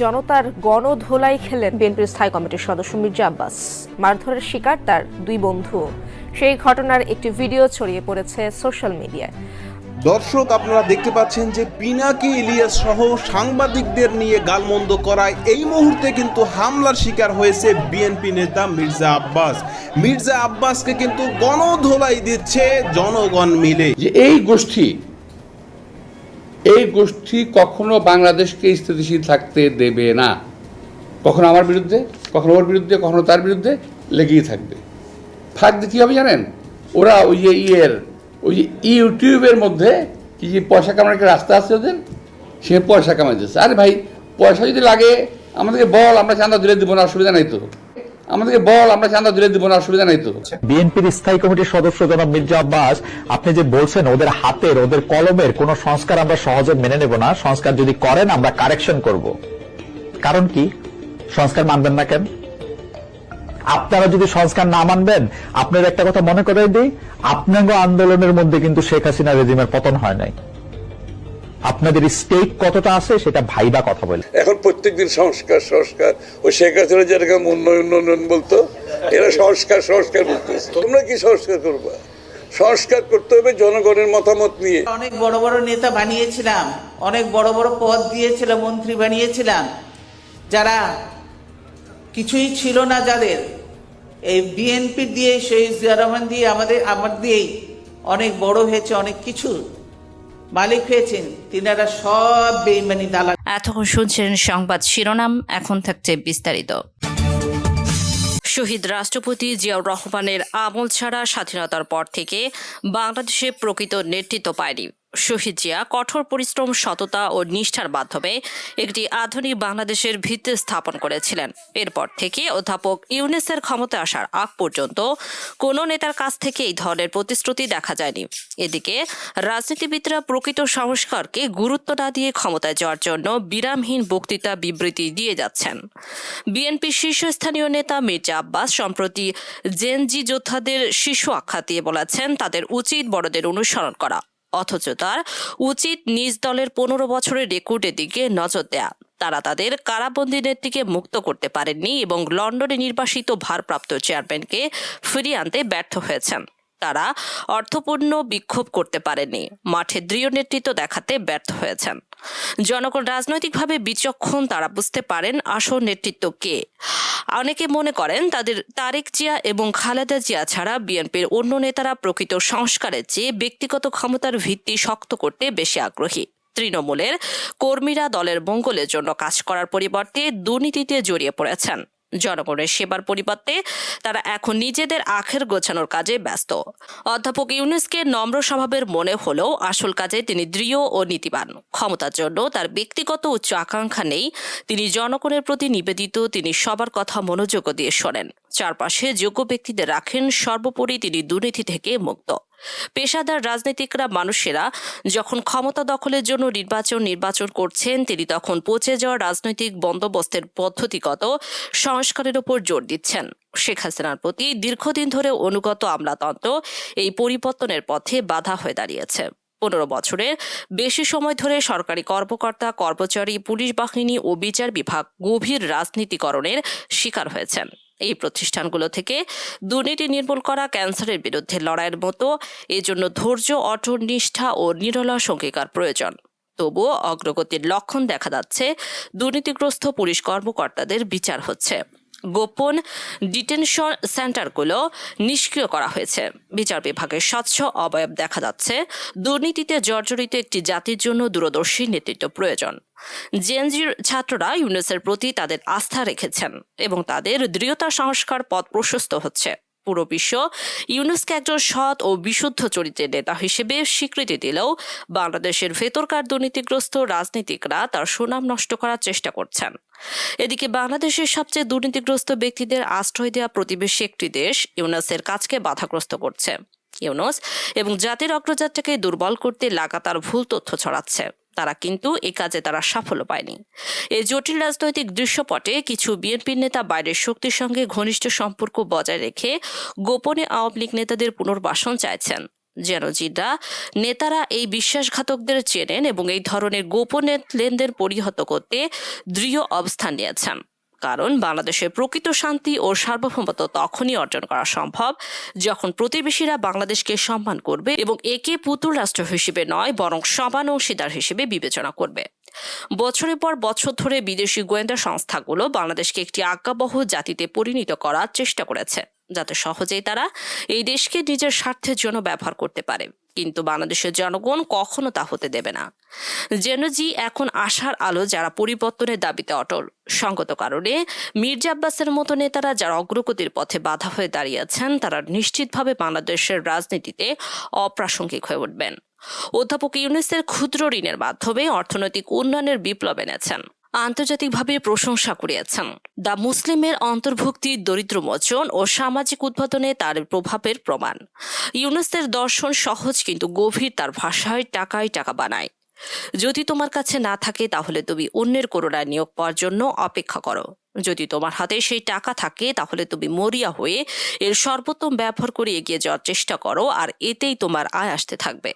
জনতার গণধোলাই খেলেন বিএনপির স্থায়ী কমিটির সদস্য মির্জা আব্বাস। মারধরের শিকার তার দুই বন্ধু। সেই ঘটনার একটি ভিডিও ছড়িয়ে পড়েছে সোশ্যাল মিডিয়ায়। দর্শক আপনারা দেখতে পাচ্ছেন যে পিনাকি ইলিয়াস সহ সাংবাদিকদের নিয়ে গালমন্দ করায় এই মুহূর্তে কিন্তু হামলার শিকার হয়েছে বিএনপি নেতা মির্জা আব্বাস। মির্জা আব্বাসকে কিন্তু গণধোলাই দিচ্ছে জনগণ মিলে। যে এই গোষ্ঠী এই গোষ্ঠী কখনো বাংলাদেশকে স্থিতিশীল থাকতে দেবে না। কখনো আমার বিরুদ্ধে, কখনো ওর বিরুদ্ধে, কখনো তার বিরুদ্ধে লেগেই থাকবে। থাকবে কী হবে জানেন? ওরা ওই যে ইয়ের, ওই যে ইউটিউবের মধ্যে কি যে পয়সা কামানোর একটা রাস্তা আছে ওদের? সে পয়সা কামাইতেছে আরে ভাই, পয়সা যদি লাগে, আমাদেরকে বল, আমরা চাঁদা দিলে দেবো না, অসুবিধা নাই তো। আমাদেরকে বল, আমরা চাঁদা দিলে দিব না, অসুবিধা নাই তো। বিএনপির স্থায়ী কমিটির সদস্য জনাব মির্জা আব্বাস, আপনি যে বলছেন ওদের হাতের, ওদের কলমের কোন সংস্কার আমরা সহজে মেনে নেব না, সংস্কার যদি করেন আমরা কারেকশন করব। কারণ কি? সংস্কার মানবেন না কেন? আপনারা যদি সংস্কার না মানবেন আপনার একটা কথা মনে করে দিই আপনার আন্দোলনের মধ্যে কিন্তু শেখ হাসিনা রেজিমের পতন হয় নাই। আপনাদের স্টেক কতটা আছে সেটা ভাইবা কথা বলে। এখন প্রত্যেকদিন সংস্কার সংস্কার। ও শেখ হাসিনা যেরকম উন্নয়ন উন্নয়ন বলতো এরা সংস্কার সংস্কার বলতেছে তোমরা কি সংস্কার করবা? সংস্কার করতে হবে জনগণের মতামত নিয়ে। অনেক বড় বড় নেতা বানিয়েছিলাম অনেক বড় বড় পদ দিয়েছিলাম মন্ত্রী বানিয়েছিলাম। যারা কিছুই ছিল না যাদের এই বিএনপি দিয়ে সেই জিয়া রহমান দিয়ে আমাদের আমার দিয়েই অনেক বড় হয়েছে অনেক কিছু। মালিক হয়েছেন, তিনারা সব বেইমানি দালাল। এতক্ষণ শুনছিলেন সংবাদ শিরোনাম, এখন থাকছে বিস্তারিত। শহীদ রাষ্ট্রপতি জিয়াউর রহমানের আমল ছাড়া স্বাধীনতার পর থেকে বাংলাদেশে প্রকৃত নেতৃত্ব পায়নি। শহীদ জিয়া, কঠোর পরিশ্রম, সততা ও নিষ্ঠার মাধ্যমে একটি আধুনিক বাংলাদেশের ভিত্তি স্থাপন করেছিলেন। এরপর থেকে অধ্যাপক ইউনেসের ক্ষমতা আসার আগ পর্যন্ত কোনো নেতার কাছ থেকে এই ধরনের প্রতিশ্রুতি দেখা যায়নি। এদিকে রাজনীতিবিদরা প্রকৃত সংস্কারকে গুরুত্ব না দিয়ে ক্ষমতায় যাওয়ার জন্য বিরামহীন বক্তৃতা বিবৃতি দিয়ে যাচ্ছেন। বিএনপি শীর্ষস্থানীয় নেতা মির্জা আব্বাস সম্প্রতি জেনজি যোদ্ধাদের শিশু আখ্যা দিয়ে বলেছেন, তাদের উচিত বড়দের অনুসরণ করা। অথচ তার উচিত নিজ দলের পনেরো বছরের রেকর্ডের দিকে নজর দেয়া। তারা তাদের কারাবন্দী নেত্রীকে মুক্ত করতে পারেননি এবং লন্ডনে নির্বাসিত ভারপ্রাপ্ত চেয়ারম্যানকে ফিরিয়ে আনতে ব্যর্থ হয়েছেন। তারা অর্থপূর্ণ বিক্ষোভ করতে পারেননি মাঠে দৃঢ় নেতৃত্ব দেখাতে ব্যর্থ হয়েছেন। জনগণ রাজনৈতিকভাবে বিচক্ষণ, তারা বুঝতে পারেন আসল নেতৃত্ব কে। অনেকে মনে করেন তাদের তারেক জিয়া এবং খালেদা জিয়া ছাড়া বিএনপির অন্য নেতারা প্রকৃত সংস্কারের চেয়ে ব্যক্তিগত ক্ষমতার ভিত্তি শক্ত করতে বেশি আগ্রহী। তৃণমূলের কর্মীরা দলের মঙ্গলের জন্য কাজ করার পরিবর্তে দুর্নীতিতে জড়িয়ে পড়েছেন। জনগণের সেবার পরিবর্তে তারা এখন নিজেদের আখের গোছানোর কাজে ব্যস্ত। অধ্যাপক ইউনুসকে নম্র স্বভাবের মনে হলেও আসল কাজে তিনি দৃঢ় ও নীতিবান। ক্ষমতার জন্য তার ব্যক্তিগত উচ্চ আকাঙ্ক্ষা নেই। তিনি জনগণের প্রতি নিবেদিত, তিনি সবার কথা মনোযোগ দিয়ে শোনেন। চারপাশে যোগ্য ব্যক্তিদের রাখেন, সর্বোপরি তিনি দুর্নীতি থেকে মুক্ত। পেশাদার রাজনীতিকরা মানুষেরা যখন ক্ষমতা দখলের জন্য নির্বাচন নির্বাচন করছেন, তিনি তখন পচে যাওয়া রাজনৈতিক বন্দোবস্তের পদ্ধতিগত সংস্কারের উপর জোর দিচ্ছেন। শেখ হাসিনার প্রতি দীর্ঘদিন ধরে অনুগত আমলাতন্ত্র এই পরিবর্তনের পথে বাধা হয়ে দাঁড়িয়েছে। পনেরো বছরের বেশি সময় ধরে সরকারি কর্মকর্তা, কর্মচারী, পুলিশ বাহিনী ও বিচার বিভাগ গভীর রাজনীতিকরণের শিকার হয়েছেন। এই প্রতিষ্ঠানগুলো থেকে দুর্নীতি নির্মূল করা ক্যান্সারের বিরুদ্ধে লড়াইয়ের মতো। এজন্য ধৈর্য, অটল, নিষ্ঠা ও নিরলস অঙ্গীকার প্রয়োজন। তবুও অগ্রগতির লক্ষণ দেখা যাচ্ছে। দুর্নীতিগ্রস্ত পুলিশ কর্মকর্তাদের বিচার হচ্ছে। গোপন ডিটেনশন সেন্টারগুলো নিষ্ক্রিয় করা হয়েছে। বিচার বিভাগের স্বচ্ছ অবয়ব দেখা যাচ্ছে। দুর্নীতিতে জর্জরিত একটি জাতির জন্য দূরদর্শী নেতৃত্ব প্রয়োজন। জেএনজির ছাত্ররা ইউনেসের প্রতি তাদের আস্থা রেখেছেন এবং তাদের দৃঢ়তা সংস্কার পথ প্রশস্ত হচ্ছে। পুরো বিশ্ব। ইউনেসকে একজন সৎ ও বিশুদ্ধ চরিত্রের নেতা হিসেবে স্বীকৃতি দিলেও বাংলাদেশের ভেতরকার দুর্নীতিগ্রস্ত রাজনীতিকরা তার সুনাম নষ্ট করার চেষ্টা করছেন। এদিকে বাংলাদেশের সবচেয়ে দুর্নীতিগ্রস্ত ব্যক্তিদের আশ্রয় দেওয়া প্রতিবেশী একটি দেশ ইউনাসের কাজকে বাধাগ্রস্ত করছে। ইউনুস এবং জাতির অগ্রযাত্রাকে দুর্বল করতে লাগাতার ভুল তথ্য ছড়াচ্ছে। তারা কিন্তু এ কাজে তারা সাফল্য পায়নি। এই জটিল রাজনৈতিক দৃশ্যপটে কিছু বিএনপির নেতা বাইরের শক্তির সঙ্গে ঘনিষ্ঠ সম্পর্ক বজায় রেখে গোপনে আওয়ামী লীগ নেতাদের পুনর্বাসন চাইছেন। যেন জিদা, নেতারা এই বিশ্বাসঘাতকদের চেনেন এবং এই ধরনের গোপনে লেনদেন পরিহত করতে দৃঢ় অবস্থান নিয়েছেন। কারণ বাংলাদেশের প্রকৃত শান্তি ও সার্বভৌমত্ব তখনই অর্জন করা সম্ভব যখন প্রতিবেশীরা বাংলাদেশকে সম্মান করবে এবং একে পুতুল রাষ্ট্র হিসেবে নয়, বরং সমান অংশীদার হিসেবে বিবেচনা করবে। বছরের পর বছর ধরে বিদেশি গোয়েন্দা সংস্থাগুলো বাংলাদেশকে একটি আজ্ঞাবহ জাতিতে পরিণত করার চেষ্টা করেছে, যাতে সহজেই তারা এই দেশকে নিজের স্বার্থের জন্য ব্যবহার করতে পারে। কিন্তু বাংলাদেশের জনগণ কখনো তা হতে দেবে না। জেনজি এখন আশার আলো যারা পরিবর্তনের দাবিতে অটল। সঙ্গত কারণে মির্জা আব্বাসের মতো নেতারা যারা অগ্রগতির পথে বাধা হয়ে দাঁড়িয়েছেন তারা নিশ্চিতভাবে বাংলাদেশের রাজনীতিতে অপ্রাসঙ্গিক হয়ে উঠবেন। অধ্যাপক ইউনিসের ক্ষুদ্র ঋণের মাধ্যমে অর্থনৈতিক উন্নয়নের বিপ্লব এনেছেন। আন্তর্জাতিকভাবে প্রশংসা করিয়াছেন দ্য মুসলিমের অন্তর্ভুক্তি দরিদ্র মোচন ও সামাজিক উদ্বোধনে তার প্রভাবের প্রমাণ। ইউনুসের দর্শন সহজ কিন্তু গভীর, তার ভাষায় টাকায় টাকা বানায়। যদি তোমার কাছে না থাকে, তাহলে তুমি অন্যের করোনায় নিয়োগ পাওয়ার জন্য অপেক্ষা করো। যদি তোমার হাতে সেই টাকা থাকে, তাহলে তুমি মরিয়া হয়ে এর সর্বোত্তম ব্যবহার করে এগিয়ে যাওয়ার চেষ্টা করো, আর এতেই তোমার আয় আসতে থাকবে।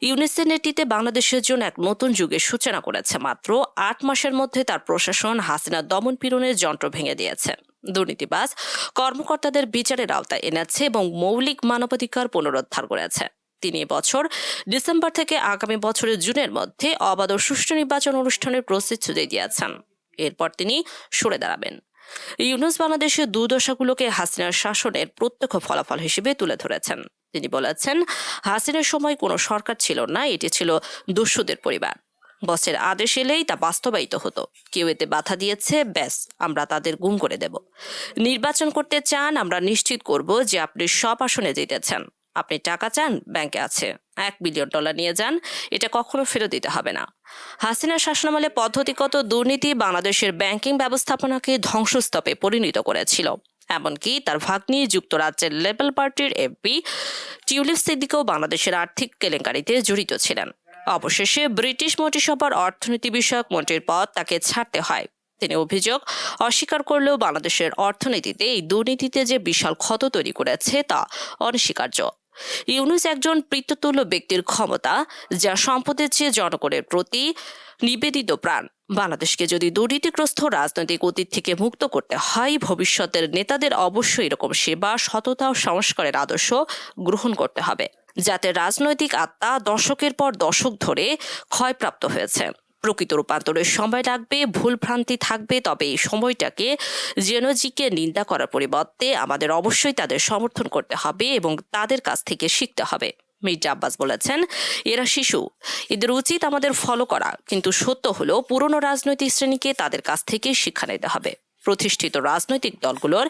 ইউনিসের নেতৃত্বে বাংলাদেশের জন্য এক নতুন যুগের সূচনা করেছে মাত্র। আট মাসের মধ্যে তার প্রশাসন হাসিনা দমন পীড়নের যন্ত্র ভেঙে দিয়েছে। দুর্নীতিবাজ কর্মকর্তাদের বিচারের আওতায় এনেছে এবং মৌলিক মানবাধিকার পুনরুদ্ধার করেছে। তিনি বছর ডিসেম্বর থেকে আগামী বছরের জুনের মধ্যে অবাধ সুষ্ঠু নির্বাচন অনুষ্ঠানের প্রতিশ্রুতি দিয়েছেন। এরপর তিনি সরে দাঁড়াবেন। ইউনুস বাংলাদেশের দুর্দশাগুলোকে হাসিনার শাসনের প্রত্যক্ষ ফলাফল হিসেবে তুলে ধরেছেন। তিনি বলেছেন, হাসিনার সময় কোনো সরকার ছিল না, এটি ছিল দস্যুদের পরিবার। বসের আদেশ এলেই তা বাস্তবায়িত হতো। কেউ এতে বাধা দিয়েছে, ব্যাস, আমরা তাদের গুম করে দেব। নির্বাচন করতে চান, আমরা নিশ্চিত করব যে আপনি সব আসনে জিতেছেন। আপনি টাকা চান, ব্যাংকে আছে। এক বিলিয়ন ডলার নিয়ে যান, এটা কখনো ফেরত দিতে হবে না। হাসিনার শাসনামলে পদ্ধতিগত দুর্নীতি বাংলাদেশের ব্যাংকিং ব্যবস্থাপনাকে ধ্বংসস্তপে পরিণত করেছিল। এমনকি তার ভাগ্নি যুক্তরাজ্যের লেবাল পার্টির এমপি টিউলিপ সিদ্দিকও বাংলাদেশের আর্থিক কেলেঙ্কারিতে জড়িত ছিলেন। অবশেষে ব্রিটিশ মন্ত্রিসভার অর্থনীতি বিষয়ক মন্ত্রীর পদ তাকে ছাড়তে হয়। তিনি অভিযোগ অস্বীকার করলেও বাংলাদেশের অর্থনীতিতে এই দুর্নীতিতে যে বিশাল ক্ষত তৈরি করেছে তা অনস্বীকার্য। ইউনুস একজন পিততুল্য ব্যক্তির ক্ষমতা, যা সম্পদের চেয়ে জনগণের প্রতি নিবেদিত প্রাণ। বাংলাদেশকে যদি দুর্নীতিগ্রস্ত রাজনৈতিক অতীত থেকে মুক্ত করতে হয়, ভবিষ্যতের নেতাদের অবশ্যই এরকম সেবা, সততা ও সংস্কারের আদর্শ গ্রহণ করতে হবে, যাতে রাজনৈতিক আত্মা দশকের পর দশক ধরে ক্ষয়প্রাপ্ত হয়েছে। প্রকৃত রূপান্তরের সময় লাগবে, ভুল ভ্রান্তি থাকবে, তবে এই সময়টাকে জেনজিকে নিন্দা করার পরিবর্তে আমাদের অবশ্যই তাদের সমর্থন করতে হবে এবং তাদের কাছ থেকে শিখতে হবে। মির্জা আব্বাস বলেছেন, এরা শিশু, এদের উচিত আমাদের ফলো করা, কিন্তু সত্য হলো পুরনো রাজনৈতিক শ্রেণীকে তাদের কাছ থেকে শিক্ষা নিতে হবে। প্রতিষ্ঠিত রাজনৈতিক দলগুলোর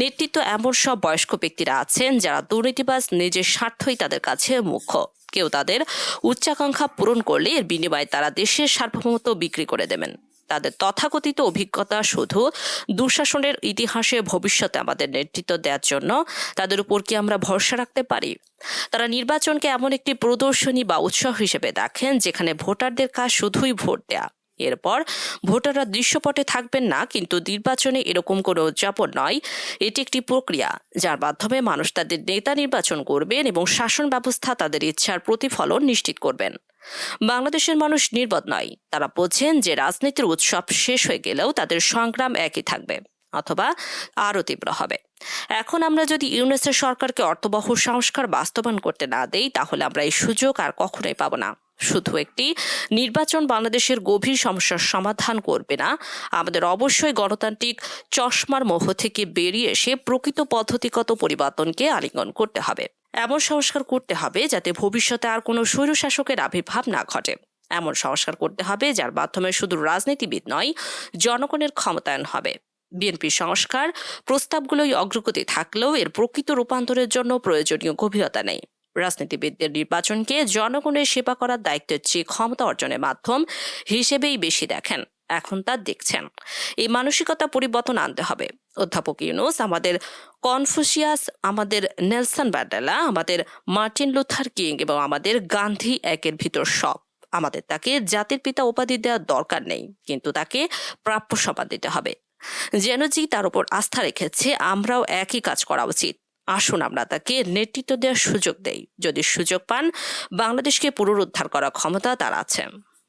নেতৃত্ব এমন সব বয়স্ক ব্যক্তিরা আছেন যারা দুর্নীতিবাজ, নিজের স্বার্থই তাদের কাছে মুখ্য। কেউ তাদের উচ্চাকাঙ্ক্ষা পূরণ করলে এর বিনিময়ে তারা দেশের সার্বভৌমত্ব বিক্রি করে দেবেন। তাদের তথাকথিত অভিজ্ঞতা শুধু দুঃশাসনের ইতিহাসে ভবিষ্যতে আমাদের নেতৃত্ব দেওয়ার জন্য তাদের উপর কি আমরা ভরসা রাখতে পারি? তারা নির্বাচনকে এমন একটি প্রদর্শনী বা উৎসব হিসেবে দেখেন, যেখানে ভোটারদের কাজ শুধুই ভোট দেয়া। এরপর ভোটাররা দৃশ্যপটে থাকবেন না, কিন্তু নির্বাচনে এরকম কোনো উদযাপন নয়। এটি একটি প্রক্রিয়া, যার মাধ্যমে মানুষ তাদের নেতা নির্বাচন করবেন এবং শাসন ব্যবস্থা তাদের ইচ্ছার প্রতিফলন নিশ্চিত করবেন। বাংলাদেশের মানুষ নির্বোধ নয়। তারা বোঝেন যে রাজনীতির উৎসব শেষ হয়ে গেলেও তাদের সংগ্রাম একই থাকবে, অথবা আরও তীব্র হবে। এখন আমরা যদি ইউনেসের সরকারকে অর্থবহ সংস্কার বাস্তবায়ন করতে না দেই, তাহলে আমরা এই সুযোগ আর কখনোই পাবো না। শুধু একটি, নির্বাচন বাংলাদেশের গভীর সমস্যার সমাধান করবে না। আমাদের অবশ্যই গণতান্ত্রিক চশমার মোহ থেকে বেরিয়ে এসে প্রকৃত পদ্ধতিগত পরিবর্তনকে আলিঙ্গন করতে হবে। এমন সংস্কার করতে হবে যাতে ভবিষ্যতে আর কোনো স্বৈরশাসকের আবির্ভাব না ঘটে। এমন সংস্কার করতে হবে যার মাধ্যমে শুধু রাজনীতিবিদ নয়, জনগণের ক্ষমতায়ন হবে। বিএনপি সংস্কার প্রস্তাবগুলোই অগ্রগতি থাকলেও এর প্রকৃত রূপান্তরের জন্য প্রয়োজনীয় গভীরতা নেই। রাজনীতিবিদদের নির্বাচনকে জনগণের সেবা করার দায়িত্বের চেয়ে ক্ষমতা অর্জনের মাধ্যম হিসেবেই বেশি দেখেন, এখন তা দেখছেন। এই মানসিকতা পরিবর্তন আনতে হবে। অধ্যাপক ইউনুস, আমাদের কনফুসিয়াস, আমাদের নেলসন ব্যান্ডেলা আমাদের মার্টিন লুথার কিং এবং আমাদের গান্ধী একের ভিতর সব। আমাদের তাকে জাতির পিতা উপাধি দেওয়ার দরকার নেই, কিন্তু তাকে প্রাপ্য সম্মান দিতে হবে। যেন জি তার উপর আস্থা রেখেছে, আমরাও একই কাজ করা উচিত। আসুন আমরা তাকে নেতৃত্ব দেওয়ার সুযোগ দেই। যদি সুযোগ পান, বাংলাদেশকে পুনরুদ্ধার করার ক্ষমতা তার আছে।